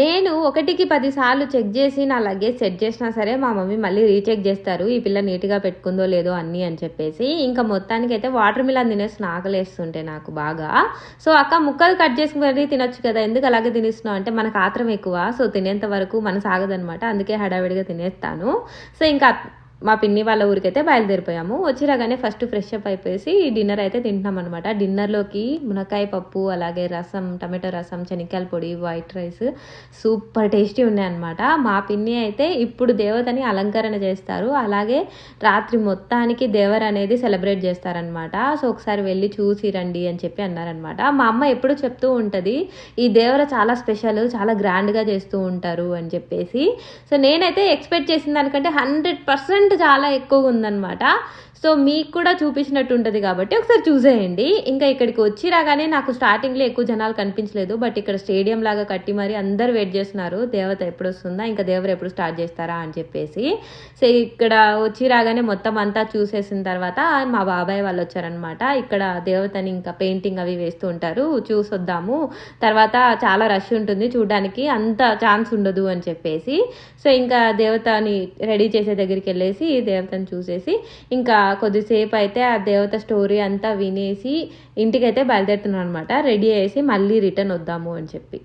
నేను ఒకటికి పదిసార్లు చెక్ చేసి నా లగేజ్ సెట్ చేసినా సరే మా మమ్మీ మళ్ళీ రీచెక్ చేస్తారు ఈ పిల్ల నీట్గా పెట్టుకుందో లేదో అన్నీ అని చెప్పేసి. ఇంకా మొత్తానికి అయితే వాటర్ మిలన్ తినేసి ఆకలేస్తుంటే నాకు బాగా. సో అక్క ముక్కలు కట్ చేసుకుని మరీ తినొచ్చు కదా ఎందుకు అలాగే తినేస్తున్నావు? అంటే మనకు ఆత్రం ఎక్కువ సో తినేంత వరకు మన సాగదనమాట అందుకే హడావిడిగా తినేస్తాను. సో ఇంకా మా పిన్ని వాళ్ళ ఊరికైతే బయలుదేరిపోయాము. వచ్చి రాగానే ఫస్ట్ ఫ్రెష్ అప్ అయిపోయేసి డిన్నర్ అయితే తింటున్నాం అనమాట డిన్నర్లోకి మునక్కాయ పప్పు అలాగే రసం టమాటో రసం శనక్కాయల పొడి వైట్ రైస్ సూపర్ టేస్టీ ఉన్నాయన్నమాట మా పిన్ని అయితే ఇప్పుడు దేవతని అలంకరణ చేస్తారు. అలాగే రాత్రి మొత్తానికి దేవర్ అనేది సెలబ్రేట్ చేస్తారనమాట సో ఒకసారి వెళ్ళి చూసి రండి అని చెప్పి అన్నారనమాట మా అమ్మ ఎప్పుడు చెప్తూ ఉంటుంది ఈ దేవర చాలా స్పెషల్ చాలా గ్రాండ్గా చేస్తూ ఉంటారు అని చెప్పేసి. సో నేనైతే ఎక్స్పెక్ట్ చేసిన దానికంటే హండ్రెడ్ పర్సెంట్ చాలా ఎక్కువగా ఉందన్నమాట. సో మీకు కూడా చూపించినట్టు ఉంటుంది కాబట్టి ఒకసారి చూసేయండి. ఇంకా ఇక్కడికి వచ్చి రాగానే నాకు స్టార్టింగ్లో ఎక్కువ జనాలు కనిపించలేదు. బట్ ఇక్కడ స్టేడియం లాగా కట్టి మరి అందరు వెయిట్ చేస్తున్నారు. దేవత ఎప్పుడు వస్తుందా ఇంకా దేవరు ఎప్పుడు స్టార్ట్ చేస్తారా? అని చెప్పేసి. సో ఇక్కడ వచ్చి రాగానే మొత్తం అంతా చూసేసిన తర్వాత మా బాబాయ్ వాళ్ళు వచ్చారనమాట ఇక్కడ దేవతని ఇంకా పెయింటింగ్ అవి వేస్తూ ఉంటారు. చూసొద్దాము. తర్వాత చాలా రష్ ఉంటుంది. చూడడానికి అంత ఛాన్స్ ఉండదు అని చెప్పేసి. సో ఇంకా దేవతని రెడీ చేసే దగ్గరికి వెళ్ళేసి దేవతని చూసేసి ఇంకా కొద్దిసేపు అయితే ఆ దేవత స్టోరీ అంతా వినేసి ఇంటికైతే బయలుదేరుతున్నాను అనమాట రెడీ అయ్యేసి మళ్ళీ రిటర్న్ వద్దాము అని చెప్పి.